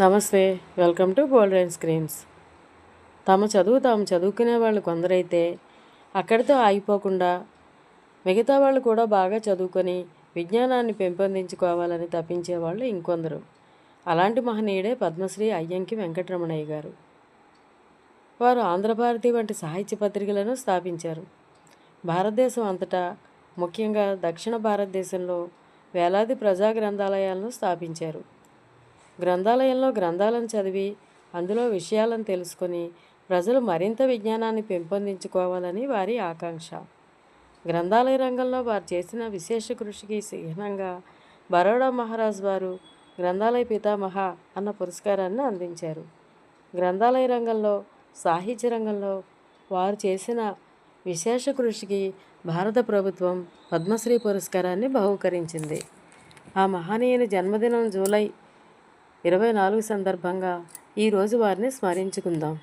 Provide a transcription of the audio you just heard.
నమస్తే welcome to golden screens. తమ చదువు తాము చదువుకునే వాళ్ళు కొందరైతే అక్కడితో ఆగిపోకుండా మిగతా వాళ్ళు కూడా బాగా చదువుకొని విజ్ఞానాన్ని పెంపొందించుకోవాలని తప్పించే వాళ్ళు ఇంకొందరు. అలాంటి మహనీయుడే పద్మశ్రీ అయ్యంకి వెంకటరమణయ్య గారు. వారు ఆంధ్రభారతి వంటి సాహిత్య పత్రికలను స్థాపించారు. భారతదేశం అంతటా ముఖ్యంగా దక్షిణ భారతదేశంలో వేలాది ప్రజా గ్రంథాలయాలను స్థాపించారు. గ్రంథాలయంలో గ్రంథాలను చదివి అందులో విషయాలను తెలుసుకొని ప్రజలు మరింత విజ్ఞానాన్ని పెంపొందించుకోవాలని వారి ఆకాంక్ష. గ్రంథాలయ రంగంలో వారు చేసిన విశేష కృషికి చిహ్నంగా బరోడా మహారాజ్ వారు గ్రంథాలయ పితామహ అన్న పురస్కారాన్ని అందించారు. గ్రంథాలయ రంగంలో సాహిత్య రంగంలో వారు చేసిన విశేష కృషికి భారత ప్రభుత్వం పద్మశ్రీ పురస్కారాన్ని బహూకరించింది. ఆ మహనీయుని జన్మదినం జూలై ఇరవై నాలుగు సందర్భంగా ఈరోజు వారిని స్మరించుకుందాం.